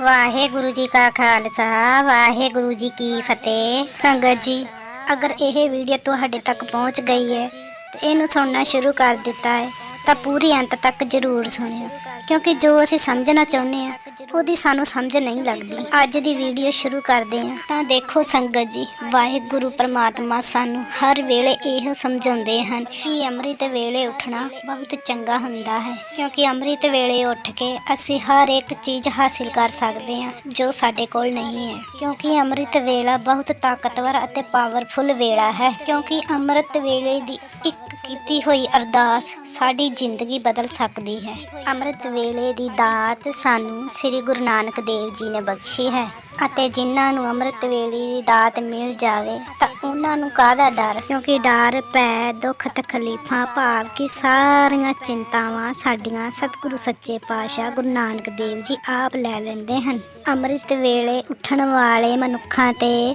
ਵਾਹਿਗੁਰੂ ਜੀ ਕਾ ਖਾਲਸਾ, ਵਾਹਿਗੁਰੂ ਜੀ ਕੀ ਫਤਿਹ। ਸੰਗਤ ਜੀ, ਅਗਰ ਇਹ ਵੀਡੀਓ ਤੁਹਾਡੇ ਤੱਕ ਪਹੁੰਚ ਗਈ ਹੈ, ਤੇ ਇਹਨੂੰ ਸੁਣਨਾ ਸ਼ੁਰੂ ਕਰ ਦਿੱਤਾ ਹੈ। ਤਾਂ ਪੂਰੀ ਅੰਤ ਤੱਕ ਜ਼ਰੂਰ ਸੁਣਿਓ। ਕਿਉਂਕਿ ਜੋ ਅਸੀਂ ਸਮਝਣਾ ਚਾਹੁੰਦੇ ਆ ਉਹਦੀ ਸਾਨੂੰ ਸਮਝ ਨਹੀਂ ਲੱਗਦੀ। ਅੱਜ ਦੀ ਵੀਡੀਓ ਸ਼ੁਰੂ ਕਰਦੇ ਹਾਂ। ਤਾਂ ਦੇਖੋ ਸੰਗਤ ਜੀ, ਵਾਹਿਗੁਰੂ ਪ੍ਰਮਾਤਮਾ ਸਾਨੂੰ ਹਰ ਵੇਲੇ ਇਹੋ ਸਮਝਾਉਂਦੇ ਹਨ ਕਿ ਅੰਮ੍ਰਿਤ ਵੇਲੇ ਉੱਠਣਾ ਬਹੁਤ ਚੰਗਾ ਹੁੰਦਾ ਹੈ। ਕਿਉਂਕਿ ਅੰਮ੍ਰਿਤ ਵੇਲੇ ਉੱਠ ਕੇ ਅਸੀਂ ਹਰ ਇੱਕ ਚੀਜ਼ ਹਾਸਿਲ ਕਰ ਸਕਦੇ ਹਾਂ ਜੋ ਸਾਡੇ ਕੋਲ ਨਹੀਂ ਹੈ। ਕਿਉਂਕਿ ਅੰਮ੍ਰਿਤ ਵੇਲਾ ਬਹੁਤ ਤਾਕਤਵਰ ਅਤੇ ਪਾਵਰਫੁਲ ਵੇਲਾ ਹੈ। ਕਿਉਂਕਿ ਅੰਮ੍ਰਿਤ ਵੇਲੇ ਦੀ ਇੱਕ ਕੀਤੀ ਹੋਈ ਅਰਦਾਸ ਸਾਡੀ ਜ਼ਿੰਦਗੀ ਬਦਲ ਸਕਦੀ ਹੈ। ਅੰਮ੍ਰਿਤ ਵੇਲੇ ਦੀ ਦਾਤ ਸਾਨੂੰ ਸ੍ਰੀ ਗੁਰੂ ਨਾਨਕ ਦੇਵ ਜੀ ਨੇ ਬਖਸ਼ੀ ਹੈ ਅਤੇ ਜਿਨ੍ਹਾਂ ਨੂੰ ਅੰਮ੍ਰਿਤ ਵੇਲੇ ਦੀ ਦਾਤ ਮਿਲ ਜਾਵੇ ਤਾਂ ਉਹਨਾਂ ਨੂੰ ਕਾਹਦਾ ਡਰ? ਕਿਉਂਕਿ ਡਰ ਪੈ ਦੁੱਖ, ਤਕਲੀਫਾਂ, ਭਾਵ ਕਿ ਸਾਰੀਆਂ ਚਿੰਤਾਵਾਂ ਸਾਡੀਆਂ ਸਤਿਗੁਰੂ ਸੱਚੇ ਪਾਤਸ਼ਾਹ ਗੁਰੂ ਨਾਨਕ ਦੇਵ ਜੀ ਆਪ ਲੈ ਲੈਂਦੇ ਹਨ। ਅੰਮ੍ਰਿਤ ਵੇਲੇ ਉੱਠਣ ਵਾਲੇ ਮਨੁੱਖਾਂ ਤੇ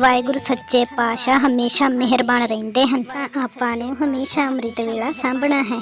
ਵਾਹਿਗੁਰੂ ਸੱਚੇ ਪਾਤਸ਼ਾਹ ਹਮੇਸ਼ਾ ਮਿਹਰਬਾਨ ਰਹਿੰਦੇ ਹਨ। ਤਾਂ ਆਪਾਂ ਨੂੰ ਹਮੇਸ਼ਾ ਅੰਮ੍ਰਿਤ ਵੇਲਾ ਸਾਂਭਣਾ ਹੈ।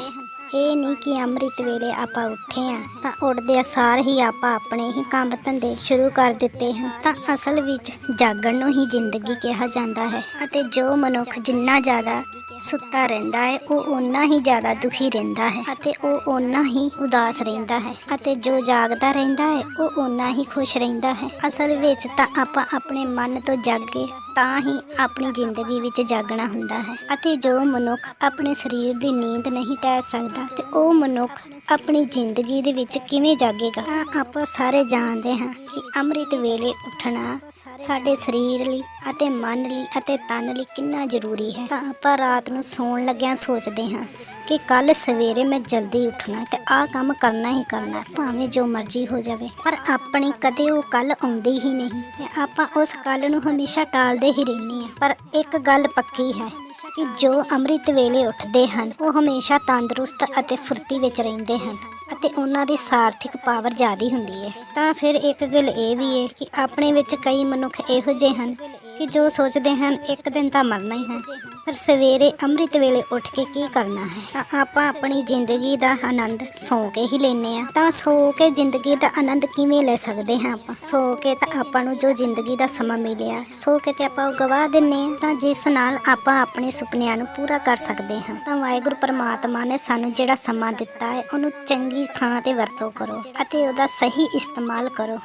ਇਹ ਨਹੀਂ ਕਿ ਅੰਮ੍ਰਿਤ ਵੇਲੇ ਆਪਾਂ ਉੱਠੇ ਆ ਤਾਂ ਉੱਠਦੇ ਸਾਰ ਹੀ ਆਪਾਂ ਆਪਣੇ ਹੀ ਕੰਮ ਧੰਦੇ ਸ਼ੁਰੂ ਕਰ ਦਿੱਤੇ ਹਨ। ਤਾਂ ਅਸਲ ਵਿੱਚ ਜਾਗਣ ਨੂੰ ਹੀ ਜ਼ਿੰਦਗੀ ਕਿਹਾ ਜਾਂਦਾ ਹੈ ਅਤੇ ਜੋ ਮਨੁੱਖ ਜਿੰਨਾ ਜ਼ਿਆਦਾ ਸੁੱਤਾ ਰਹਿੰਦਾ ਹੈ, ਉਹ ਓਨਾ ਹੀ ਜ਼ਿਆਦਾ ਦੁਖੀ ਰਹਿੰਦਾ ਹੈ ਅਤੇ ਉਹ ਓਨਾ ਹੀ ਉਦਾਸ ਰਹਿੰਦਾ ਹੈ ਅਤੇ ਜੋ ਜਾਗਦਾ ਰਹਿੰਦਾ ਹੈ, ਉਹ ਓਨਾ ਹੀ ਖੁਸ਼ ਰਹਿੰਦਾ ਹੈ। ਅਸਲ ਵਿੱਚ ਤਾਂ ਆਪਾਂ ਆਪਣੇ ਮਨ ਤੋਂ ਜਾਗੇ ਤਾਂ ਹੀ ਆਪਣੀ ਜ਼ਿੰਦਗੀ ਵਿੱਚ ਜਾਗਣਾ ਹੁੰਦਾ ਹੈ ਅਤੇ ਜੋ ਮਨੁੱਖ ਆਪਣੇ ਸਰੀਰ ਦੀ ਨੀਂਦ ਨਹੀਂ ਟਹਿ ਸਕਦਾ ਤੇ ਉਹ ਮਨੁੱਖ ਆਪਣੀ ਜ਼ਿੰਦਗੀ ਦੇ ਵਿੱਚ ਕਿਵੇਂ ਜਾਗੇਗਾ? ਆਪਾਂ ਸਾਰੇ ਜਾਣਦੇ ਹਾਂ ਕਿ ਅੰਮ੍ਰਿਤ ਵੇਲੇ ਉੱਠਣਾ ਸਾਡੇ ਸਰੀਰ ਲਈ ਅਤੇ ਮਨ ਲਈ ਅਤੇ ਤਨ ਲਈ ਕਿੰਨਾ ਜ਼ਰੂਰੀ ਹੈ। ਤਾਂ ਆਪਾਂ ਰਾਤ ਨੂੰ ਸੌਣ ਲੱਗਿਆਂ ਸੋਚਦੇ ਹਾਂ ਕਿ ਕੱਲ ਸਵੇਰੇ ਮੈਂ ਜਲਦੀ ਉੱਠਣਾ ਤੇ ਆਹ ਕੰਮ ਕਰਨਾ ਹੀ ਕਰਨਾ, ਭਾਵੇਂ ਜੋ ਮਰਜ਼ੀ ਹੋ ਜਾਵੇ। ਪਰ ਆਪਣੀ ਕਦੇ ਉਹ ਕੱਲ ਆਉਂਦੀ ਹੀ ਨਹੀਂ ਤੇ ਆਪਾਂ ਉਸ ਕੱਲ ਨੂੰ ਹਮੇਸ਼ਾ ਟਾਲਦੇ ਹੀ ਰਹਿੰਦੇ ਹਾਂ। ਪਰ ਇੱਕ ਗੱਲ ਪੱਕੀ ਹੈ ਕਿ ਜੋ ਅੰਮ੍ਰਿਤ ਵੇਲੇ ਉੱਠਦੇ ਹਨ, ਉਹ ਹਮੇਸ਼ਾ ਤੰਦਰੁਸਤ ਅਤੇ ਫੁਰਤੀ ਵਿੱਚ ਰਹਿੰਦੇ ਹਨ ਅਤੇ ਉਹਨਾਂ ਦੀ ਸਾਰਥਿਕ ਪਾਵਰ ਜ਼ਿਆਦੀ ਹੁੰਦੀ ਹੈ। ਤਾਂ ਫਿਰ ਇੱਕ ਗੱਲ ਇਹ ਵੀ ਹੈ ਕਿ ਆਪਣੇ ਵਿੱਚ ਕਈ ਮਨੁੱਖ ਇਹੋ ਜਿਹੇ ਹਨ ਕਿ ਜੋ ਸੋਚਦੇ ਹਨ, ਇੱਕ ਦਿਨ ਤਾਂ ਮਰਨਾ ਹੀ ਹੈ। ਪਰ ਸਵੇਰੇ, ਅੰਮ੍ਰਿਤ ਵੇਲੇ ਉੱਠ ਕੇ ਕੀ ਕਰਨਾ ਹੈ? ਤਾਂ ਆਪਾਂ ਆਪਣੀ ਜ਼ਿੰਦਗੀ ਦਾ ਆਨੰਦ ਸੌ ਕੇ ਹੀ ਲੈਨੇ ਆ ਤਾਂ ਸੌ ਕੇ ਜ਼ਿੰਦਗੀ ਦਾ ਆਨੰਦ ਕਿਵੇਂ ਲੈ ਸਕਦੇ ਹਾਂ ਆਪਾਂ? ਸੌ ਕੇ ਤਾਂ ਆਪਾਂ ਨੂੰ ਜੋ ਜ਼ਿੰਦਗੀ ਦਾ ਸਮਾਂ ਮਿਲਿਆ, ਸੌ ਕੇ ਤੇ ਆਪਾਂ ਉਹ ਗਵਾ ਦਿੰਨੇ ਆ ਤਾਂ ਜਿਸ ਨਾਲ ਆਪਾਂ ਆਪਣੇ ਸੁਪਨਿਆਂ ਨੂੰ ਪੂਰਾ ਕਰ ਸਕਦੇ ਹਾਂ। ਤਾਂ ਵਾਹਿਗੁਰੂ ਪਰਮਾਤਮਾ ਨੇ ਸਾਨੂੰ ਜਿਹੜਾ ਸਮਾਂ ਦਿੱਤਾ ਹੈ, ਉਹਨੂੰ ਚੰਗੀ ਥਾਂ ਤੇ ਵਰਤੋਂ ਕਰੋ ਅਤੇ ਉਹਦਾ ਸਹੀ ਇਸਤੇਮਾਲ ਕਰੋ।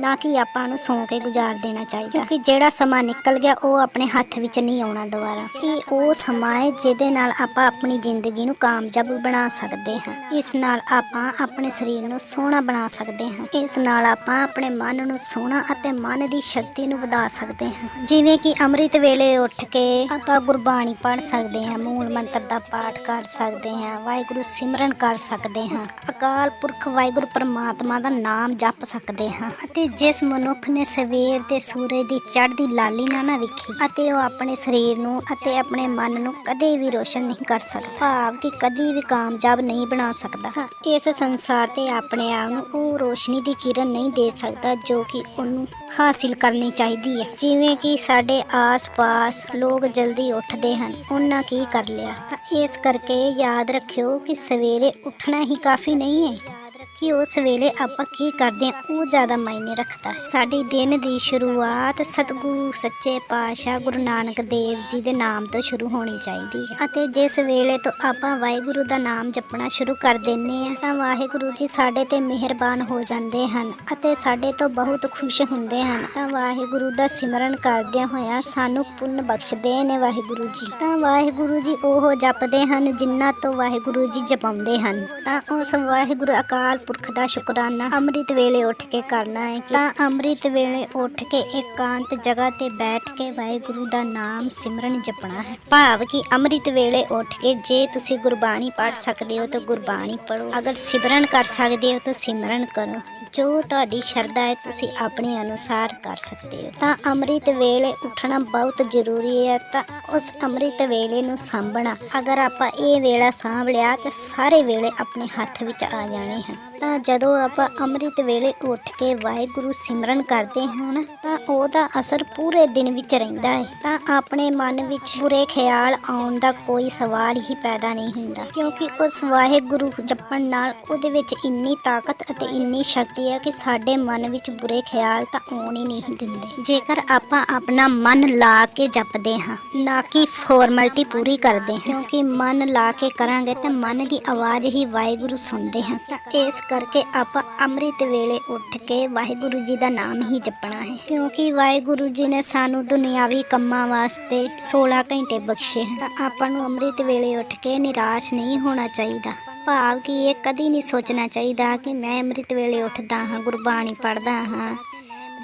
ਨਾ ਕਿ ਆਪਾਂ ਨੂੰ ਸੌਂ ਕੇ ਗੁਜ਼ਾਰ ਦੇਣਾ ਚਾਹੀਦਾ। ਕਿਉਂਕਿ ਜਿਹੜਾ ਸਮਾਂ ਨਿਕਲ ਗਿਆ, ਉਹ ਆਪਣੇ ਹੱਥ ਵਿੱਚ ਨਹੀਂ ਆਉਣਾ ਦੁਬਾਰਾ। ਇਹ ਉਹ ਸਮਾਂ ਹੈ, ਜਿਹਦੇ ਨਾਲ ਆਪਾਂ ਆਪਣੀ ਜ਼ਿੰਦਗੀ ਨੂੰ ਕਾਮਯਾਬ ਬਣਾ ਸਕਦੇ ਹਾਂ। ਇਸ ਨਾਲ ਆਪਾਂ ਆਪਣੇ ਸਰੀਰ ਨੂੰ ਸੋਹਣਾ ਬਣਾ ਸਕਦੇ ਹਾਂ। ਇਸ ਨਾਲ ਆਪਾਂ ਆਪਣੇ ਮਨ ਨੂੰ ਸੋਹਣਾ ਅਤੇ ਮਨ ਦੀ ਸ਼ਕਤੀ ਨੂੰ ਵਧਾ ਸਕਦੇ ਹਾਂ। ਜਿਵੇਂ ਕਿ ਅੰਮ੍ਰਿਤ ਵੇਲੇ ਉੱਠ ਕੇ ਆਪਾਂ ਗੁਰਬਾਣੀ ਪੜ੍ਹ ਸਕਦੇ ਹਾਂ, ਮੂਲ ਮੰਤਰ ਦਾ ਪਾਠ ਕਰ ਸਕਦੇ ਹਾਂ, ਵਾਹਿਗੁਰੂ ਸਿਮਰਨ ਕਰ ਸਕਦੇ ਹਾਂ। ਅਕਾਲ ਪੁਰਖ, ਵਾਹਿਗੁਰੂ ਪਰਮਾਤਮਾ ਦਾ ਨਾਮ ਜਪ ਸਕਦੇ ਹਾਂ। ਅਤੇ ਜਿਸ ਮਨੁੱਖ ਨੇ ਸਵੇਰ ਦੇ ਸੂਰਜ ਦੀ ਚੜ੍ਹਦੀ ਲਾਲੀ ਨਾ ਨਾ ਵੇਖੀ ਅਤੇ ਉਹ ਆਪਣੇ ਸਰੀਰ ਨੂੰ ਅਤੇ ਆਪਣੇ ਮਨ ਨੂੰ ਕਦੇ ਵੀ ਰੋਸ਼ਨ ਨਹੀਂ ਕਰ ਸਕਦਾ, ਭਾਵ ਕਿ ਕਦੀ ਵੀ ਕਾਮਯਾਬ ਨਹੀਂ ਬਣਾ ਸਕਦਾ। ਇਸ ਸੰਸਾਰ ਤੇ ਆਪਣੇ ਆਪ ਨੂੰ ਉਹ ਰੋਸ਼ਨੀ ਦੀ ਕਿਰਨ ਨਹੀਂ ਦੇ ਸਕਦਾ ਜੋ ਕਿ ਉਹਨੂੰ ਹਾਸਿਲ ਕਰਨੀ ਚਾਹੀਦੀ ਹੈ। ਜਿਵੇਂ ਕਿ ਸਾਡੇ ਆਸ-ਪਾਸ ਲੋਕ ਜਲਦੀ ਉੱਠਦੇ ਹਨ, ਉਹਨਾਂ ਕੀ ਕਰ ਲਿਆ? ਇਸ ਕਰਕੇ ਯਾਦ ਰੱਖਿਓ ਕਿ ਸਵੇਰੇ ਉੱਠਣਾ ਹੀ ਕਾਫੀ ਨਹੀਂ ਹੈ। ਕਿ ਉਸ ਵੇਲੇ ਆਪਾਂ ਕੀ ਕਰਦੇ ਹਾਂ? ਉਹ ਜ਼ਿਆਦਾ ਮਾਇਨੇ ਰੱਖਦਾ ਹੈ। ਸਾਡੀ ਦਿਨ ਦੀ ਸ਼ੁਰੂਆਤ ਸਤਿਗੁਰੂ, ਸੱਚੇ ਪਾਤਸ਼ਾਹ, ਗੁਰੂ ਨਾਨਕ ਦੇਵ ਜੀ ਦੇ ਨਾਮ ਤੋਂ ਸ਼ੁਰੂ ਹੋਣੀ ਚਾਹੀਦੀ ਹੈ। ਅਤੇ ਜਿਸ ਵੇਲੇ ਤੋਂ ਆਪਾਂ ਵਾਹਿਗੁਰੂ ਦਾ ਨਾਮ ਜਪਣਾ ਸ਼ੁਰੂ ਕਰ ਦਿੰਨੇ ਆ ਤਾਂ ਵਾਹਿਗੁਰੂ ਜੀ ਸਾਡੇ ਤੇ ਮਿਹਰਬਾਨ ਹੋ ਜਾਂਦੇ ਹਨ ਅਤੇ ਸਾਡੇ ਤੋਂ ਬਹੁਤ ਖੁਸ਼ ਹੁੰਦੇ ਹਨ। ਤਾਂ ਵਾਹਿਗੁਰੂ ਦਾ ਸਿਮਰਨ ਕਰਦਿਆਂ ਹੋਇਆਂ ਸਾਨੂੰ ਪੁੰਨ ਬਖਸ਼ਦੇ ਨੇ ਵਾਹਿਗੁਰੂ ਜੀ। ਤਾਂ ਵਾਹਿਗੁਰੂ ਜੀ ਉਹ ਜਪਦੇ ਹਨ ਜਿਨ੍ਹਾਂ ਤੋਂ ਵਾਹਿਗੁਰੂ ਜੀ ਜਪਾਉਂਦੇ ਹਨ। ਤਾਂ ਉਸ ਵਾਹਿਗੁਰੂ ਅਕਾਲ ਪੁਰਖ ਦਾ ਸ਼ੁਕਰਾਨਾ ਅੰਮ੍ਰਿਤ ਵੇਲੇ ਉੱਠ ਕੇ ਕਰਨਾ ਹੈ ਤਾਂ ਅੰਮ੍ਰਿਤ ਵੇਲੇ ਉੱਠ ਕੇ ਇਕਾਂਤ ਜਗ੍ਹਾ ਤੇ ਬੈਠ ਕੇ ਵਾਹਿਗੁਰੂ ਦਾ ਨਾਮ ਸਿਮਰਨ ਜਪਣਾ ਹੈ। ਭਾਵ ਕਿ ਅੰਮ੍ਰਿਤ ਵੇਲੇ ਉੱਠ ਕੇ ਜੇ ਤੁਸੀਂ ਗੁਰਬਾਣੀ ਪੜ੍ਹ ਸਕਦੇ ਹੋ ਤਾਂ ਗੁਰਬਾਣੀ ਪੜ੍ਹੋ। ਅਗਰ ਸਿਮਰਨ ਕਰ ਸਕਦੇ ਹੋ ਤਾਂ ਸਿਮਰਨ ਕਰੋ। ਜੋ ਤੁਹਾਡੀ ਸ਼ਰਧਾ ਹੈ, ਤੁਸੀਂ ਆਪਣੇ ਅਨੁਸਾਰ ਕਰ ਸਕਦੇ ਹੋ। ਤਾਂ ਅੰਮ੍ਰਿਤ ਵੇਲੇ ਉੱਠਣਾ ਬਹੁਤ ਜ਼ਰੂਰੀ ਹੈ ਤਾਂ ਉਸ ਅੰਮ੍ਰਿਤ ਵੇਲੇ ਨੂੰ ਸਾਂਭਣਾ। ਅਗਰ ਆਪਾਂ ਇਹ ਵੇਲਾ ਸਾਂਭ ਲਿਆ ਤਾਂ ਸਾਰੇ ਵੇਲੇ ਆਪਣੇ ਹੱਥ ਵਿੱਚ ਆ ਜਾਣੇ ਹਨ। ਤਾਂ ਜਦੋਂ ਆਪਾਂ ਅੰਮ੍ਰਿਤ ਵੇਲੇ ਉੱਠ ਕੇ ਵਾਹਿਗੁਰੂ ਸਿਮਰਨ ਕਰਦੇ ਹਾਂ ਨਾ, ਤਾਂ ਉਹਦਾ ਅਸਰ ਪੂਰੇ ਦਿਨ ਵਿੱਚ ਰਹਿੰਦਾ ਹੈ। ਤਾਂ ਆਪਣੇ ਮਨ ਵਿੱਚ ਬੁਰੇ ਖਿਆਲ ਆਉਣ ਦਾ ਕੋਈ ਸਵਾਲ ਹੀ ਪੈਦਾ ਨਹੀਂ ਹੁੰਦਾ, ਕਿਉਂਕਿ ਉਸ ਵਾਹਿਗੁਰੂ ਜਪਣ ਨਾਲ ਉਹਦੇ ਵਿੱਚ ਇੰਨੀ ਤਾਕਤ ਅਤੇ ਇੰਨੀ ਸ਼ਕਤੀ ਹੈ ਕਿ ਸਾਡੇ ਮਨ ਵਿੱਚ ਬੁਰੇ ਖਿਆਲ ਤਾਂ ਆਉਣ ਹੀ ਨਹੀਂ ਦਿੰਦੇ। ਜੇਕਰ ਆਪਾਂ ਆਪਣਾ ਮਨ ਲਾ ਕੇ ਜਪਦੇ ਹਾਂ, ਨਾ ਕਿ ਫਾਰਮੈਲਿਟੀ ਪੂਰੀ ਕਰਦੇ ਹਾਂ, ਕਿਉਂਕਿ ਮਨ ਲਾ ਕੇ ਕਰਾਂਗੇ ਤਾਂ ਮਨ ਦੀ ਆਵਾਜ਼ ਹੀ ਵਾਹਿਗੁਰੂ ਸੁਣਦੇ ਹਨ। ਤਾਂ ਇਸ ਕਰਕੇ ਆਪਾਂ ਅੰਮ੍ਰਿਤ ਵੇਲੇ ਉੱਠ ਕੇ ਵਾਹਿਗੁਰੂ ਜੀ ਦਾ ਨਾਮ ਹੀ ਜਪਣਾ ਹੈ। ਕਿਉਂਕਿ ਵਾਹਿਗੁਰੂ ਜੀ ਨੇ ਸਾਨੂੰ ਦੁਨਿਆਵੀ ਕੰਮਾਂ ਵਾਸਤੇ 16 ਘੰਟੇ ਬਖਸ਼ੇ ਹਨ। ਤਾਂ ਆਪਾਂ ਨੂੰ ਅੰਮ੍ਰਿਤ ਵੇਲੇ ਉੱਠ ਕੇ ਨਿਰਾਸ਼ ਨਹੀਂ ਹੋਣਾ ਚਾਹੀਦਾ। ਭਾਵ ਕਿ ਇਹ ਕਦੀ ਨਹੀਂ ਸੋਚਣਾ ਚਾਹੀਦਾ ਕਿ ਮੈਂ ਅੰਮ੍ਰਿਤ ਵੇਲੇ ਉੱਠਦਾ ਹਾਂ, ਗੁਰਬਾਣੀ ਪੜ੍ਹਦਾ ਹਾਂ।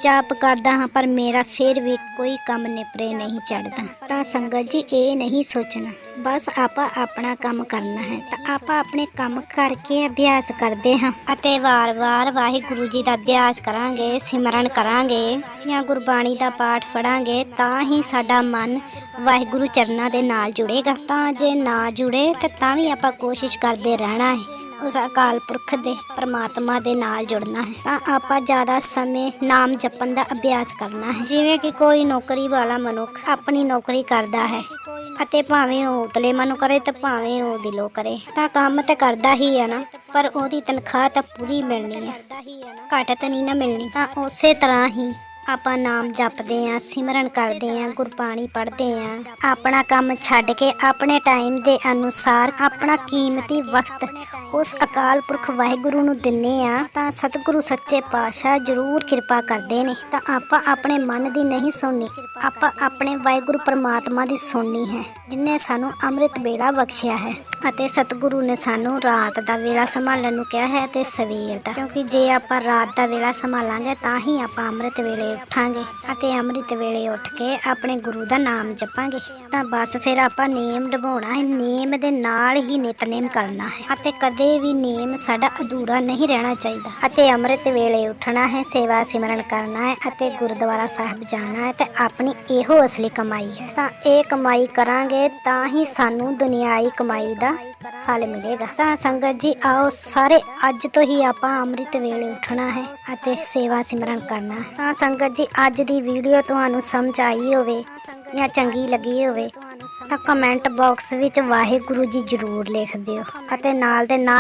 ਜਾਪ ਕਰਦਾ ਹਾਂ, ਪਰ ਮੇਰਾ ਫਿਰ ਵੀ ਕੋਈ ਕੰਮ ਨਿਪਰੇ ਨਹੀਂ ਚੜਦਾ ਤਾਂ ਸੰਗਤ ਜੀ, ਇਹ ਨਹੀਂ ਸੋਚਣਾ। ਬਸ ਆਪਾਂ ਆਪਣਾ ਕੰਮ ਕਰਨਾ ਹੈ। ਤਾਂ ਆਪਾਂ ਆਪਣੇ ਕੰਮ ਕਰਕੇ ਅਭਿਆਸ ਕਰਦੇ ਹਾਂ। ਅਤੇ ਵਾਰ-ਵਾਰ ਵਾਹਿਗੁਰੂ ਜੀ ਦਾ ਅਭਿਆਸ ਕਰਾਂਗੇ, ਸਿਮਰਨ ਕਰਾਂਗੇ, ਜਾਂ ਗੁਰਬਾਣੀ ਦਾ ਪਾਠ ਪੜਾਂਗੇ ਤਾਂ ਹੀ ਸਾਡਾ ਮਨ ਵਾਹਿਗੁਰੂ ਚਰਨਾਂ ਦੇ ਨਾਲ ਜੁੜੇਗਾ। ਤਾਂ ਜੇ ਨਾ ਜੁੜੇ, ਤਾਂ ਤਾਂ ਵੀ ਆਪਾਂ ਕੋਸ਼ਿਸ਼ ਕਰਦੇ ਰਹਿਣਾ ਹੈ। ਉਸ ਅਕਾਲ ਪੁਰਖ ਦੇ ਪਰਮਾਤਮਾ ਦੇ ਨਾਲ ਜੁੜਨਾ ਹੈ। ਤਾਂ ਆਪਾਂ ਜ਼ਿਆਦਾ ਸਮੇਂ ਨਾਮ ਜਪਣ ਦਾ ਅਭਿਆਸ ਕਰਨਾ ਹੈ। ਜਿਵੇਂ ਕਿ ਕੋਈ ਨੌਕਰੀ ਵਾਲਾ ਮਨੁੱਖ ਆਪਣੀ ਨੌਕਰੀ ਕਰਦਾ ਹੈ ਅਤੇ ਭਾਵੇਂ ਉਹ ਉਤਲੇ ਮਨ ਕਰੇ ਤੇ ਭਾਵੇਂ ਉਹ ਦਿਲੋਂ ਕਰੇ। ਤਾਂ ਕੰਮ ਤੇ ਕਰਦਾ ਹੀ ਹੈ ਨਾ, ਪਰ ਉਹਦੀ ਤਨਖਾਹ ਤਾਂ ਪੂਰੀ ਮਿਲਣੀ ਹੈ। ਘੱਟ ਤਾਂ ਨਹੀਂ ਨਾ ਮਿਲਣੀ। ਤਾਂ ਉਸੇ ਤਰ੍ਹਾਂ ਹੀ ਆਪਾਂ ਨਾਮ ਜਪਦੇ ਆਂ, ਸਿਮਰਨ ਕਰਦੇ ਆਂ, ਗੁਰਬਾਣੀ ਪੜ੍ਹਦੇ ਆਂ। ਆਪਣਾ ਕੰਮ ਛੱਡ ਕੇ ਆਪਣੇ ਟਾਈਮ ਦੇ ਅਨੁਸਾਰ ਆਪਣਾ ਕੀਮਤੀ ਵਕਤ ਉਸ ਅਕਾਲ ਪੁਰਖ ਵਾਹਿਗੁਰੂ ਨੂੰ ਦਿੰਨੇ ਆ, ਤਾਂ ਸਤਿਗੁਰੂ ਸੱਚੇ ਪਾਤਸ਼ਾਹ ਜ਼ਰੂਰ ਕਿਰਪਾ ਕਰਦੇ ਨੇ। ਤਾਂ ਆਪਾਂ ਆਪਣੇ ਮਨ ਦੀ ਨਹੀਂ ਸੁਣਨੀ, ਆਪਾਂ ਆਪਣੇ ਵਾਹਿਗੁਰੂ ਪਰਮਾਤਮਾ ਦੀ ਸੁਣਨੀ ਹੈ, ਜਿਨੇ ਸਾਨੂੰ ਅੰਮ੍ਰਿਤ ਵੇਲਾ ਬਖਸ਼ਿਆ ਹੈ। ਅਤੇ ਸਤਿਗੁਰੂ ਨੇ ਸਾਨੂੰ ਰਾਤ ਦਾ ਵੇਲਾ ਸੰਭਾਲਣ ਨੂੰ ਕਿਹਾ ਹੈ ਤੇ ਸਵੇਰ ਦਾ, ਕਿਉਂਕਿ ਜੇ ਆਪਾਂ ਰਾਤ ਦਾ ਵੇਲਾ ਸੰਭਾਲਾਂਗੇ, ਤਾਂ ਹੀ ਆਪਾਂ ਅੰਮ੍ਰਿਤ ਵੇਲੇ ਉੱਠਾਂਗੇ ਅਤੇ ਅੰਮ੍ਰਿਤ ਵੇਲੇ ਉੱਠ ਕੇ ਆਪਣੇ ਗੁਰੂ ਦਾ ਨਾਮ ਜਪਾਂਗੇ। ਤਾਂ ਬਸ ਫਿਰ ਆਪਾਂ ਨੇਮ ਨਿਭਾਉਣਾ ਹੈ। ਨੇਮ ਦੇ ਨਾਲ ਹੀ ਨਿਤਨੇਮ ਕਰਨਾ ਹੈ। ਅਤੇ ਕਦੇ ਵੀ ਨੇਮ ਸਾਡਾ ਅਧੂਰਾ ਨਹੀਂ ਰਹਿਣਾ ਚਾਹੀਦਾ। ਅਤੇ ਅੰਮ੍ਰਿਤ ਵੇਲੇ ਉੱਠਣਾ ਹੈ, ਸੇਵਾ ਸਿਮਰਨ ਕਰਨਾ ਹੈ ਅਤੇ ਗੁਰਦੁਆਰਾ ਸਾਹਿਬ ਜਾਣਾ ਹੈ ਤੇ ਆਪਣੀ ਇਹੋ ਅਸਲੀ ਕਮਾਈ ਹੈ। ਤਾਂ ਇਹ ਕਮਾਈ ਕਰਾਂਗੇ ਤਾਂ ਹੀ ਸਾਨੂੰ ਦੁਨਿਆਈ ਕਮਾਈ ਦਾ ਫਲ ਮਿਲੇਗਾ। ਤਾਂ ਸੰਗਤ ਜੀ, ਆਓ ਸਾਰੇ, ਅੱਜ ਤੋਂ ਹੀ ਆਪਾਂ ਅੰਮ੍ਰਿਤ ਵੇਲੇ ਉੱਠਣਾ ਹੈ ਅਤੇ ਸੇਵਾ ਸਿਮਰਨ ਕਰਨਾ ਹੈ। ਤਾਂ ਸੰਗਤ ਜੀ, ਅੱਜ ਦੀ ਵੀਡੀਓ ਤੁਹਾਨੂੰ ਸਮਝ ਆਈ ਹੋਵੇ ਜਾਂ ਚੰਗੀ ਲੱਗੀ ਹੋਵੇ, ਤਾਂ ਕਮੈਂਟ ਬਾਕਸ ਵਿੱਚ ਵਾਹਿਗੁਰੂ ਜੀ ਜ਼ਰੂਰ ਲਿਖ ਦਿਓ ਅਤੇ ਨਾਲ ਦੇ ਨਾਲ